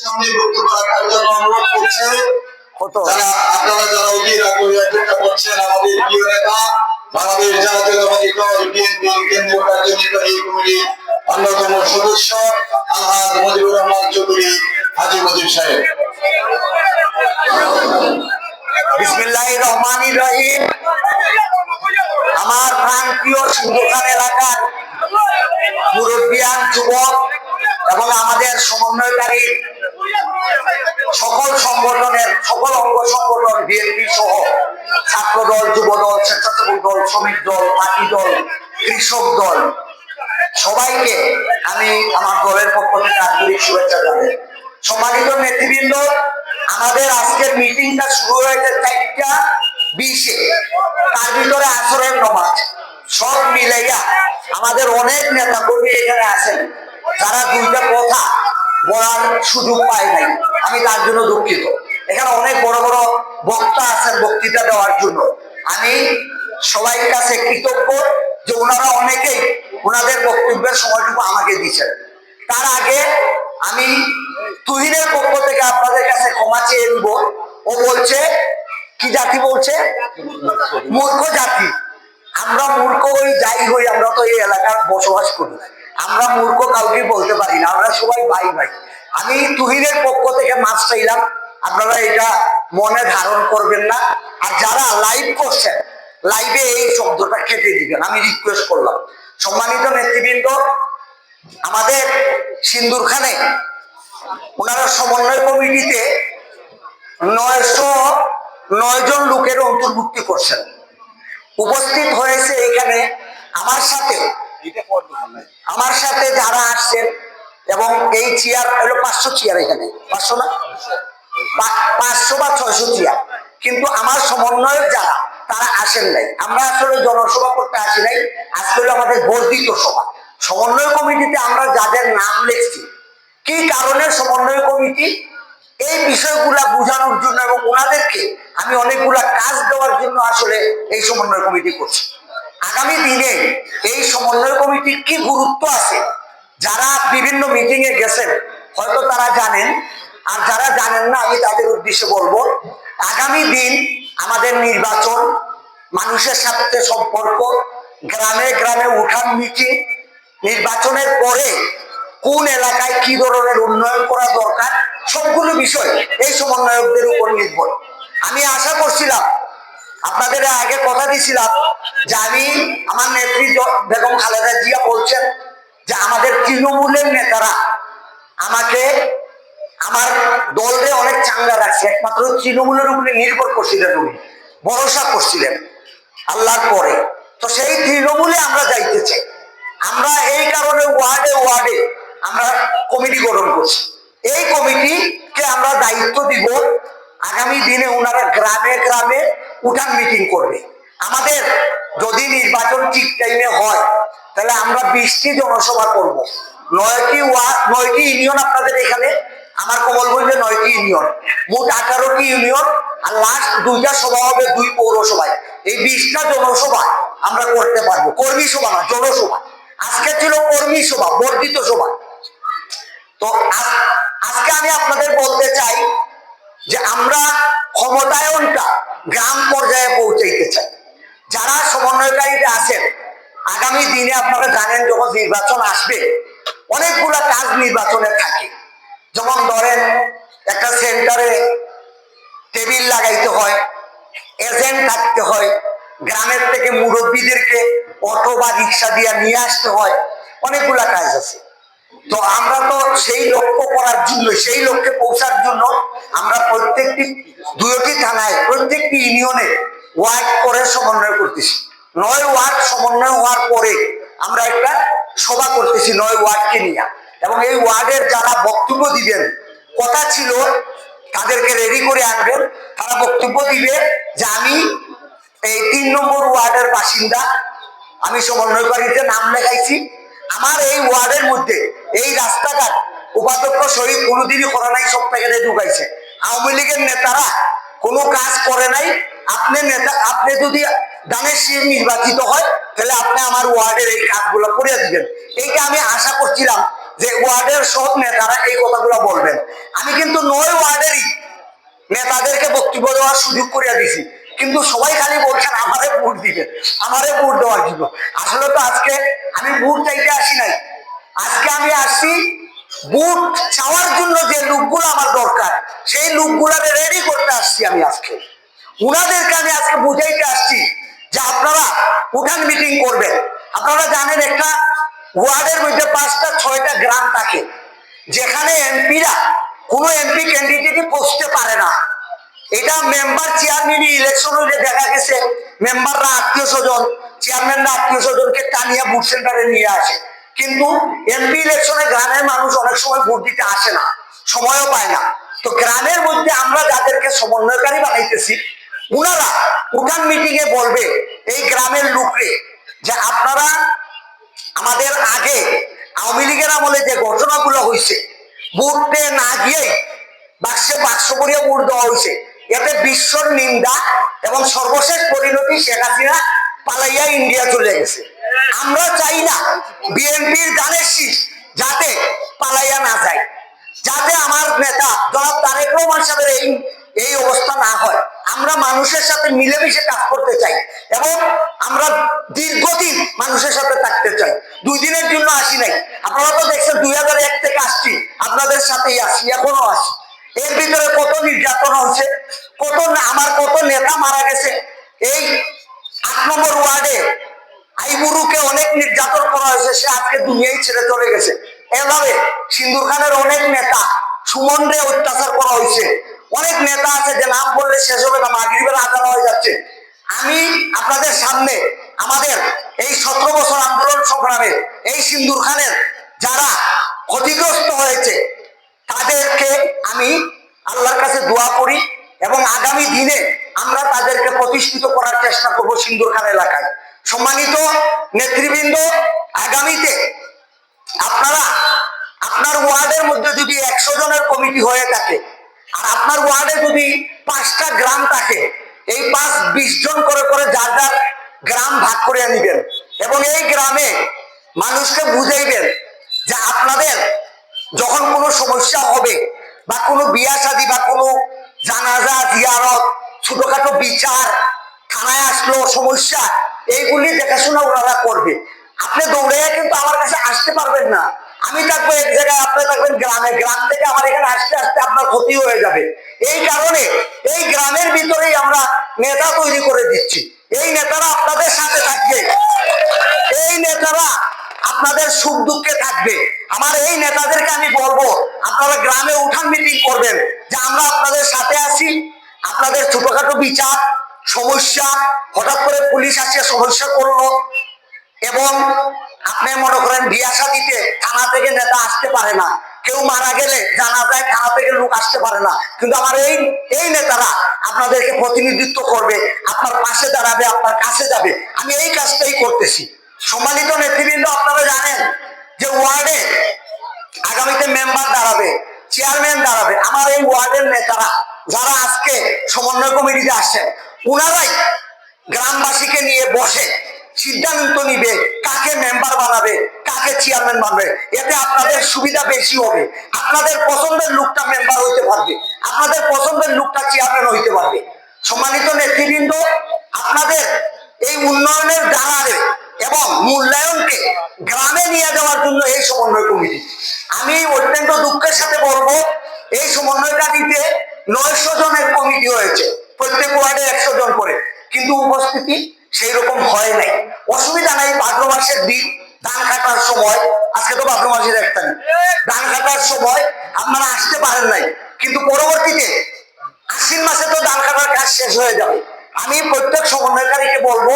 সামনে বক্তব্য রাখার জন্য অনুরোধ করছে। আপনারা যারা অধীর আগ্রহী অপেক্ষা করছেন আমাদের প্রিয় নেতা বাংলাদেশ জাতীয়তাবাদী দল বিএনপি কেন্দ্রীয় কার্যনির্বাহী কমিটির অন্যতম সদস্য আলহাজ মজিবুর রহমান চৌধুরী হাজি মজিব সাহেব। বিসমিল্লাহ রহমান রহিম। আমার প্রান্তীয় সিন্ধুখান এলাকার মুরব্বিয়ান যুবক এবং আমাদের সমন্বয়কারী সকল অঙ্গ সংগঠন বিএনপি সহ ছাত্র দল যুব দল স্বেচ্ছাসেবক দল, শ্রমিক দল, পার্টি দল, কৃষক দল, সবাইকে আমি আমার দলের পক্ষ থেকে আন্তরিক শুভেচ্ছা জানাই। সম্মানিত নেতৃবৃন্দ, আমাদের আজকের মিটিংটা শুরু হয়েছে চারটা বিশে। তার ভিতরে আসরের নমাজ। সব মিলাইয়া আমাদের অনেক নেতা কর্মী এখানে আছেন, যারা দুইটা কথা বলার সুযোগ পায় নাই। আমি তার জন্য দুঃখিত। এখানে অনেক বড় বড় বক্তা আছেন বক্তৃতা দেওয়ার জন্য। আমি সবাই কাছে কৃতজ্ঞ যে ওনারা অনেকেই ওনাদের বক্তব্যের সময়টুকু আমাকে দিচ্ছেন তার আগে আমি তুহিনের পক্ষ থেকে আপনাদের কাছে ক্ষমা চেয়ে নিব। ও বলছে, কি জাতি বলছে? মূর্খ জাতি। আমরা মূর্খ হই, যাই হই, আমরা তো এই এলাকার বসবাস করি। আমরা মূর্খ কাউকে বলতে পারি না, আমরা সবাই ভাই ভাই। আমি তুহিনের পক্ষ থেকে মাছ চাইলাম। আপনারা এটা মনে ধারণ করবেন না। আর যারা লাইভ করছেন লাইভে এই শব্দটা খেতে দিবেন। আমি রিকোয়েস্ট করলাম। সম্মানিত নেতৃবৃন্দ, আমাদের সিন্দুরখানে ওনারা সমন্বয় কমিটিতে নয়শো নয় জন লোকের অন্তর্ভুক্তি করছেন। উপস্থিত হয়েছে এখানে আমার সাথে আমার সাথে যারা আসছেন এবং এই চেয়ার হলো পাঁচশো চেয়ার এখানে। পাঁচশো না? পাঁচশো বা ছয়শো চেয়ার কিন্তু আমার সমন্বয়ক যারা, তারা আসেন নাই। আমরা আসলে জনসভা করতে আসি নাই। হলো আমাদের বর্ধিত সভা। সমন্বয় কমিটিতে আমরা যাদের নাম লিখছি, কি কারণে সমন্বয় কমিটি? এই বিষয়গুলা বোঝানোর জন্য এবং ওনাদেরকে আমি অনেকগুলা কাজ দেওয়ার জন্য আসলে এই সমন্বয় কমিটি করছি। আগামী দিনে এই সমন্বয় কমিটির কি গুরুত্ব আছে? যারা বিভিন্ন মিটিং এ গেছেন, হয়তো তারা জানেন আর যারা জানেন না, আমি তাদের উদ্দেশ্যে বলব, আগামী দিন আমাদের নির্বাচন, মানুষের সাথে সম্পর্ক, গ্রামে গ্রামে উঠান মিটিং, নির্বাচনের পরে কোন এলাকায় কি ধরনের উন্নয়ন করা দরকার, সবগুলো বিষয় এই সমন্বয়কদের উপর নির্ভর। আমি আশা করছিলাম, আপনাদের আগে কথা দিয়েছিলাম যে আমি আমার নেত্রী বেগম খালেদা জিয়া বলছেন যে আমাদের তৃণমূলের নেতারা আমাকে আমার দলরে অনেক চাঙ্গা রাখছে। একমাত্র তৃণমূলের উপরে নির্ভর করছিলেন উনি। ভরসা করছিলেন আল্লাহর পরে। তো সেই তৃণমূলে আমরা যাইতে চাই। আমরা এই কারণে ওয়ার্ডে ওয়ার্ডে আমরা কমিটি গঠন করছি। এই কমিটিকে আমরা দায়িত্ব দিব। আগামী দিনে ওনারা গ্রামে গ্রামে উঠান মিটিং করবে। আমাদের যদি নির্বাচন ঠিক টাইমে হয়, তাহলে আমরা বিশটি জনসভা করব। নয়টি ওয়ার্ড নয়টি ইউনিয়ন আপনাদের এখানে আমার কমলগঞ্জে নয়টি ইউনিয়ন। মোট আঠারোটি ইউনিয়ন আর লাস্ট দুইটা সভা হবে দুই পৌরসভায়। এই বিশটা জনসভা আমরা করতে পারব। কর্মী সভা না জনসভা। আজকে ছিল কর্মী সভা, বর্ধিত সভা। তো আজকে আমি আপনাদের বলতে চাই যে আমরা ক্ষমতায়নটা গ্রাম পর্যায়ে পৌঁছাইতে চাই। যারা সমন্বয়কারীতে আছেন, আগামী দিনে আপনারা জানেন যখন নির্বাচন আসবে, অনেকগুলা কাজ নির্বাচনে থাকে। যেমন ধরেন, একটা সেন্টারে টেবিল লাগাইতে হয়, এজেন্ট থাকতে হয়, গ্রামের থেকে মুরব্বীদেরকে অটো বা রিক্সা দিয়ে নিয়ে আসতে হয়, অনেকগুলা কাজ আছে। তো আমরা তো সেই লক্ষ্য করার জন্য, সেই লক্ষ্যে পৌঁছার জন্য আমরা প্রত্যেকটি দুইটি থানায়, প্রত্যেকটি ইউনিয়নে ওয়ার্ড করে সমন্বয় করতেছি। নয় ওয়ার্ড সমন্বয় হওয়ার পরে আমরা একটা সভা করতেছি, নয় ওয়ার্ডকে নিয়ে। এবং এই ওয়ার্ডের যারা বক্তব্য দিবেন, কথা ছিল, তাদেরকে রেডি করে আনবেন। তারা বক্তব্য দিবে যে আমি এই তিন নম্বর ওয়ার্ডের বাসিন্দা। আমি সমন্বয়কারীতে নাম লেখাইছি। আমার এই ওয়ার্ডের মধ্যে এই রাস্তাঘাট উপাধ্যক্ষ শহীদ কোনোদিনই করা নাই সব প্যাকেটে ঢুকাইছে। আওয়ামী লীগের নেতারা কোনো কাজ করে নাই। আপনি নেতা, আপনি যদি দানের সিং নির্বাচিত হয়, তাহলে আপনি আমার ওয়ার্ডের এই কাজগুলো করে দিবেন। এইটা আমি আশা করছিলাম। যে ওয়ার্ডের সব নেতারা এই কথাগুলো বলবেন। আমি কিন্তু নয় ওয়ার্ডেরই নেতাদেরকে বক্তব্য দেওয়ার সুযোগ করিয়া দিছি। কিন্তু সবাই খালি বলছেন, আমারে ভোট দিবে, আমারে ভোট দেওয়ার জন্য। আসলে তো আজকে আমি ভোট চাইতে আসি নাই। আজকে আমি আসছি ভোট চাওয়ার জন্য যে লোকগুলো আমার দরকার, সেই লোকগুলাকে রেডি করতে আসছি আমি আজকে। উনাদেরকে আমি আজকে বুঝাইতে আসছি যে আপনারা উঠান মিটিং করবেন। আপনারা জানেন একটা ওয়ার্ডের মধ্যে পাঁচটা, ছয়টা গ্রাম থাকে। যেখানে এমপিরা কোনো এমপি ক্যান্ডিডেটই পৌঁছতে পারে না। এটা মেম্বার চেয়ারম্যান ইলেকশন হলে দেখা গেছে মেম্বাররা আত্মীয় স্বজন চেয়ারম্যানরা আত্মীয় স্বজনকে টানিয়া ভোট সেন্টারে নিয়ে আসে। কিন্তু এমপি ইলেকশনে গ্রামের মানুষ অনেক সময় ভোট দিতে আসে না, সময়ও পায় না। তো গ্রামের মধ্যে আমরা যাদেরকে সমন্বয়কারী বানাইতেছি, উনারা উঠান মিটিং এ বলবে, এই গ্রামের লোকরে যে আপনারা আমাদের আগে আওয়ামী লীগের আমলে যে ঘটনাগুলো হয়েছে ভোটে না গিয়ে বাক্সে বাক্স করিয়া ভোট দেওয়া হয়েছে এতে বিশ্বর নিন্দা এবং সর্বশেষ পরিণতি শেখ হাসিনা পালাইয়া ইন্ডিয়া চলে গেছে। আমরা চাই না বিএনপির গানের শীষ যাতে পালাইয়া না যায়, যাতে আমার নেতা জনাব তারেক রহমান সাহেবের এই এই অবস্থা না হয়। আমরা মানুষের সাথে মিলেমিশে কাজ করতে চাই এবং আমরা দীর্ঘদিন মানুষের সাথে থাকতে চাই। দুই দিনের জন্য আসি নাই। আপনারা তো দেখছেন দুই হাজার এক থেকে আসছি। আপনাদের সাথেই আসি, এখনও আসি। এর ভিতরে কত নির্যাতন হচ্ছে, কত আমার কত নেতা মারা গেছে। এই আট নম্বর ওয়ার্ডে আইবুরুকে অনেক নির্যাতন করা হয়েছে, সে আজকে দুনিয়ায় ছেড়ে চলে গেছে। এভাবে সিন্দুর খানের অনেক নেতা সুমন অত্যাচার করা হয়েছে। অনেক নেতা আছে যে নাম বললে শেষ হবে না, মাগরিবের আদান হয়ে যাচ্ছে। আমি আপনাদের সামনে আমাদের এই সতেরো বছর আন্দোলন সংগ্রামে, এই সিন্দুর খানের যারা ক্ষতিগ্রস্ত হয়েছে, তাদেরকে আমি আল্লাহর কাছে দোয়া করি এবং আগামী দিনে আমরা তাদেরকে প্রতিষ্ঠিত করার চেষ্টা করব সিন্দুরখান এলাকায়। সম্মানিত নেতৃবৃন্দ, আগামীতে আপনারা আপনার ওয়ার্ডের মধ্যে যদি একশো জনের কমিটি হয়ে থাকে আর আপনার ওয়ার্ডে যদি পাঁচটা গ্রাম থাকে, এই পাঁচ বিশ জন করে করে যার যার গ্রাম ভাগ করে নিবেন এবং এই গ্রামে মানুষকে বুঝাইবেন যে আপনাদের যখন কোনো সমস্যা হবে বা কোনো বিয়া শাদী বা কোনো জানাজা, জিয়ারত, ছোটখাটো বিচার, থানায় আসলো সমস্যা, এইগুলি দেখাশোনা ওনারা করবে। আপনি দৌড়ে কিন্তু আমার কাছে আসতে পারবেন না। আমি থাকব এক জায়গায়, আপনি থাকবেন গ্রামে। গ্রাম সমস্যা, হঠাৎ করে পুলিশ আসছে সমস্যা করল এবং আপনি মনে করেন বিয়া দিতে থানা থেকে নেতা আসতে পারে না। কেউ মারা গেলে জানা যায় থানা থেকে লোক আসতে পারে না। কিন্তু আমার এই এই নেতারা আপনাদেরকে প্রতিনিধিত্ব করবে, আপনার পাশে দাঁড়াবে, আপনার কাছে যাবে। আমি এই কাজটাই করতেছি। সম্মানিত নেতৃবৃন্দ, আপনারা জানেন যে ওয়ার্ডে আগামীতে মেম্বার দাঁড়াবে, চেয়ারম্যান দাঁড়াবে। আমার এই ওয়ার্ডের নেতারা, যারা আজকে সমন্বয় কমিটিতে আসছেন উনারাই গ্রামবাসীকে নিয়ে বসে সিদ্ধান্ত নিবে কাকে মেম্বার বানাবে, কাকে চেয়ারম্যান বানাবে। এতে আপনাদের সুবিধা বেশি হবে। আপনাদের পছন্দের লোকটা মেম্বার হইতে পারবে। আপনাদের পছন্দের লোকটা চেয়ারম্যান হইতে পারবে। সম্মানিত নেতৃবৃন্দ, আপনাদের এই উন্নয়নের দ্বারারে এবং মূল্যায়নকে গ্রামে নিয়ে যাওয়ার জন্য এই সমন্বয় কমিটি। আমি অত্যন্ত দুঃখের সাথে বলব, এই সমন্বয়টা সমন্বয়কারীতে নয়শো জনের কমিটি হয়েছে। প্রত্যেক ওয়ার্ডে একশো জন করে। কিন্তু উপস্থিতি সেই রকম হয় নাই। অসুবিধা নাই ভাদ্র মাসের দিন। ধান কাটার সময়, আজকে তো ভাদ্র মাসের একটা দিন ধান কাটার সময় আপনারা আসতে পারেন নাই। কিন্তু পরবর্তীতে আশ্বিন মাসে তো ধান কাটার কাজ শেষ হয়ে যাবে। আমি প্রত্যেক সমন্বয়কারীকে বলব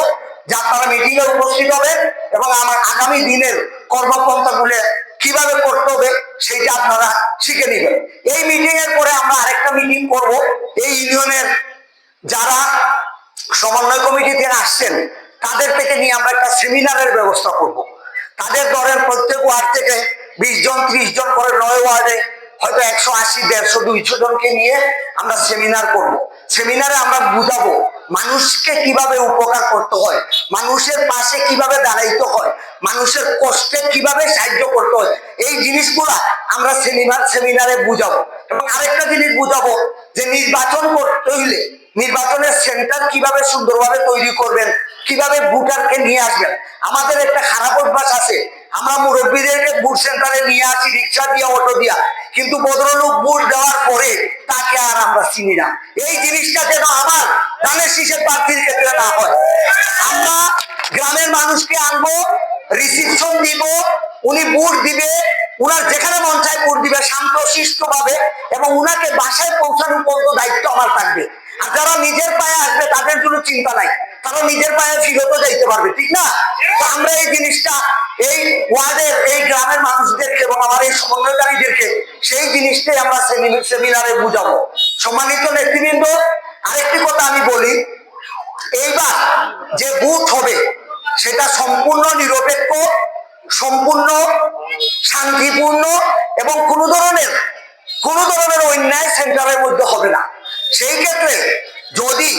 যে আপনারা মিটিং এ উপস্থিত হবেন এবং আমার আগামী দিনের কর্মপন্থা গুলো কীভাবে করতে হবে সেইটা আপনারা শিখে নেবেন। এই মিটিং এর পরে আমরা আরেকটা মিটিং করব। এই ইউনিয়নের যারা সমন্বয় কমিটি থেকে আসছেন, তাদের থেকে নিয়ে আমরা একটা সেমিনারের ব্যবস্থা করব। তাদের ধরেন প্রত্যেক ওয়ার্ড থেকে বিশ জন, ত্রিশ জন করে নয় ওয়ার্ডে হয়তো একশো আশি, দেড়শো, দুইশো জনকে নিয়ে আমরা সেমিনার করব। সেমিনারে আমরা বুঝাবো মানুষকে কীভাবে উপকার করতে হয়, মানুষের পাশে কীভাবে দাঁড়াইতে হয়, মানুষের কষ্টে কীভাবে সাহায্য করতে হয়, এই জিনিসগুলা আমরা সেমিনার, সেমিনারে বুঝাবো এবং আরেকটা জিনিস বুঝাবো যে নির্বাচন করতে হইলে নির্বাচনের সেন্টার কীভাবে সুন্দরভাবে তৈরি করবেন, কীভাবে ভোটারকে নিয়ে আসবেন? আমাদের একটা খারাপ অভ্যাস আছে। আমরা মুরব্বীদেরকে বুট সেন্টারে নিয়ে আসি, রিক্সা দিয়া, অটো দিয়া। কিন্তু ভদ্রলোক বুট দেওয়ার পরে তাকে আর আমরা চিনি না। এই জিনিসটা যেন আমার ধানের শীষের প্রার্থীর ক্ষেত্রে না হয়। আমরা গ্রামের মানুষকে আনব রিসিপশন দিব, উনি বুট দিবে, উনার যেখানে মন চায় বুট দিবে, শান্ত ভাবে এবং উনাকে বাসায় পৌঁছানোর পর্যন্ত দায়িত্ব আমার থাকবে। যারা নিজের পায়ে আসবে, তাদের জন্য চিন্তা নাই। তারা নিজের পায়ে ফিরতও যাইতে পারবে, ঠিক না? তো আমরা এই জিনিসটা, এই ওয়ার্ডের, এই গ্রামের মানুষদেরকে এবং আমার এই সমন্বয়কারীদেরকে, সেই জিনিসটাই আমরা সেমিনারে বুঝাবো। সম্মানিত নেতৃবৃন্দ, আরেকটি কথা আমি বলি। এইবার যে বুথ হবে, সেটা সম্পূর্ণ নিরপেক্ষ, সম্পূর্ণ শান্তিপূর্ণ এবং কোনো ধরনের কোনো ধরনের অন্যায় সেন্টারের মধ্যে হবে না। সেই ক্ষেত্রে যদি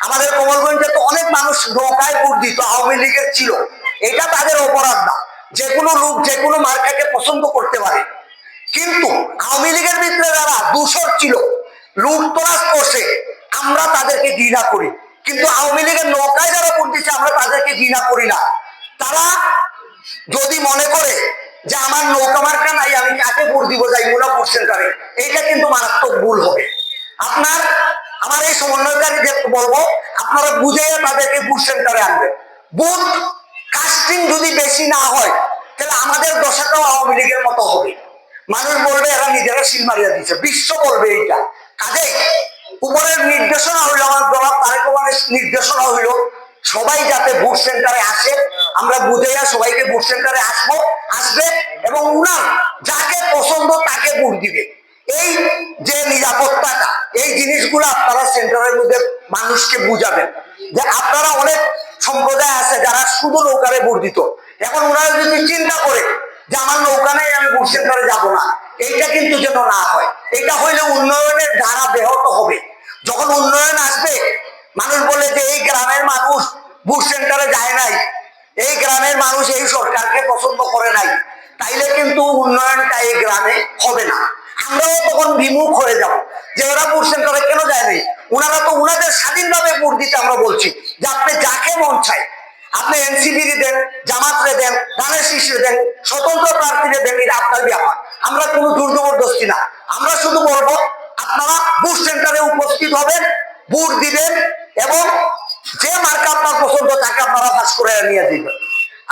আমাদের কমলগঞ্জে তো অনেক মানুষ নৌকায় ভোট দিত, আওয়ামী লীগের ছিল। এটা তাদের অপরাধ না। যে কোনো লোক, যে কোনো মার্কাকে পছন্দ করতে পারে। কিন্তু আওয়ামী লীগের ভিতরে যারা দূষর ছিল, লুটতরাজ করছে, আমরা তাদেরকে ঘৃণা করি। কিন্তু আওয়ামী লীগের নৌকায় যারা ভোট দিচ্ছে, আমরা তাদেরকে ঘৃণা করি না। তারা যদি মনে করে যে আমার নৌকা মার্কা নাই, আমি কাকে ভোট দিব, যাই, মোলা ভোট সেন্টারে এইটা কিন্তু মারাত্মক ভুল হবে। আপনার, আমার এই সমন্বয়কারীদের বলব, আপনারা বুঝে তাদেরকে ভোট সেন্টারে আনবেন। বুথ কাস্টিং যদি বেশি না হয়, তাহলে আমাদের দশাটাও আওয়ামী লীগের মতো হবে। মানুষ বলবে, এরা নিজেরা সিল মারিয়া দিচ্ছে বিশ্ব বলবে এইটা। কাজেই উপরের নির্দেশনা হইল আমার জনাব তারেক রহমানের নির্দেশনা হইল, সবাই যাতে বুট সেন্টারে আসে, আমরা বুঝাইয়া সবাইকে বুট সেন্টারে আসব, আসবে, এবং উনার যাকে পছন্দ তাকে ভোট দিবে। এই যে বুঝাবেন। যে আপনারা অনেক সম্প্রদায় আছে যারা শুধু নৌকারে দিত। এখন ওনারা যদি চিন্তা করে যে আমার নৌকা নেই, আমি ভোট সেন্টারে যাব না, এইটা কিন্তু যেন না হয়। এটা হইলে উন্নয়নের ধারা ব্যাহত হবে। যখন উন্নয়ন আসবে, মানুষ বলে যে এই গ্রামের মানুষ বুট সেন্টারে যায় নাই, এই গ্রামের মানুষ এই সরকারকে পছন্দ করে নাই, তাইলে কিন্তু উন্নয়নটা এই গ্রামে হবে না। আমরাও তখন বিমুখ হয়ে যাব। যে ওরা বুট সেন্টারে কেন যায় নাই ওনারা তো উনাদের স্বাধীনভাবে ভোট দিতে আমরা বলছি যে আপনি যাকে মন চাই আপনি এনসিপি দেন জামাতরে দেন ধানের শীর্ষে দেন, স্বতন্ত্র প্রার্থীরে দেন, এটা আপনার ব্যাপার। আমরা কোনো জোর জবরদস্তি না। আমরা শুধু বলব, আপনারা বুট সেন্টারে উপস্থিত হবেন বুট দিবেন এবং যে মার্কা আপনার পছন্দ তাকে আপনারা পাস করে নিয়ে দিবেন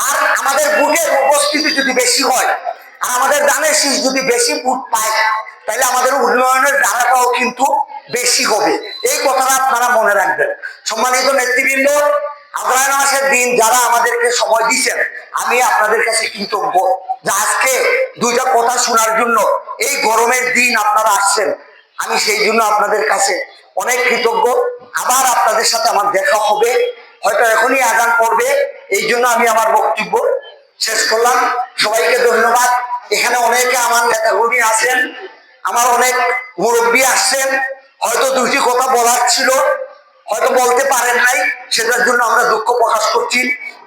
আর আমাদের বুটের উপস্থিতি যদি বেশি হয়, আর আমাদের দানের শীষ যদি বেশি বুট পায় তাহলে আমাদের উন্নয়নের ধারাটাও কিন্তু বেশি হবে। এই কথাটা আপনারা মনে রাখবেন। সম্মানিত নেতৃবৃন্দ আগ্রায়ণ মাসের দিন যারা আমাদেরকে সময় দিচ্ছেন, আমি আপনাদের কাছে কৃতজ্ঞ। যে আজকে দুইটা কথা শোনার জন্য এই গরমের দিন আপনারা আসছেন, আমি সেই জন্য আপনাদের কাছে অনেক কৃতজ্ঞ। আবার আপনাদের সাথে আমার দেখা হবে। হয়তো এখনই আগান পড়বে, এই জন্য আমি আমার বক্তব্য শেষ করলাম। সবাইকে ধন্যবাদ। এখানে অনেকে আমার নেতাকর্মী আছেন আমার অনেক মুরব্বী আসছেন, হয়তো দুইটি কথা বলার ছিল, হয়তো বলতে পারেন নাই, সেটার জন্য আমরা দুঃখ প্রকাশ করছি।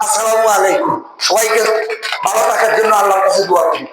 আসসালামু আলাইকুম। সবাইকে ভালো থাকার জন্য আল্লাহর কাছে দোয়া করি।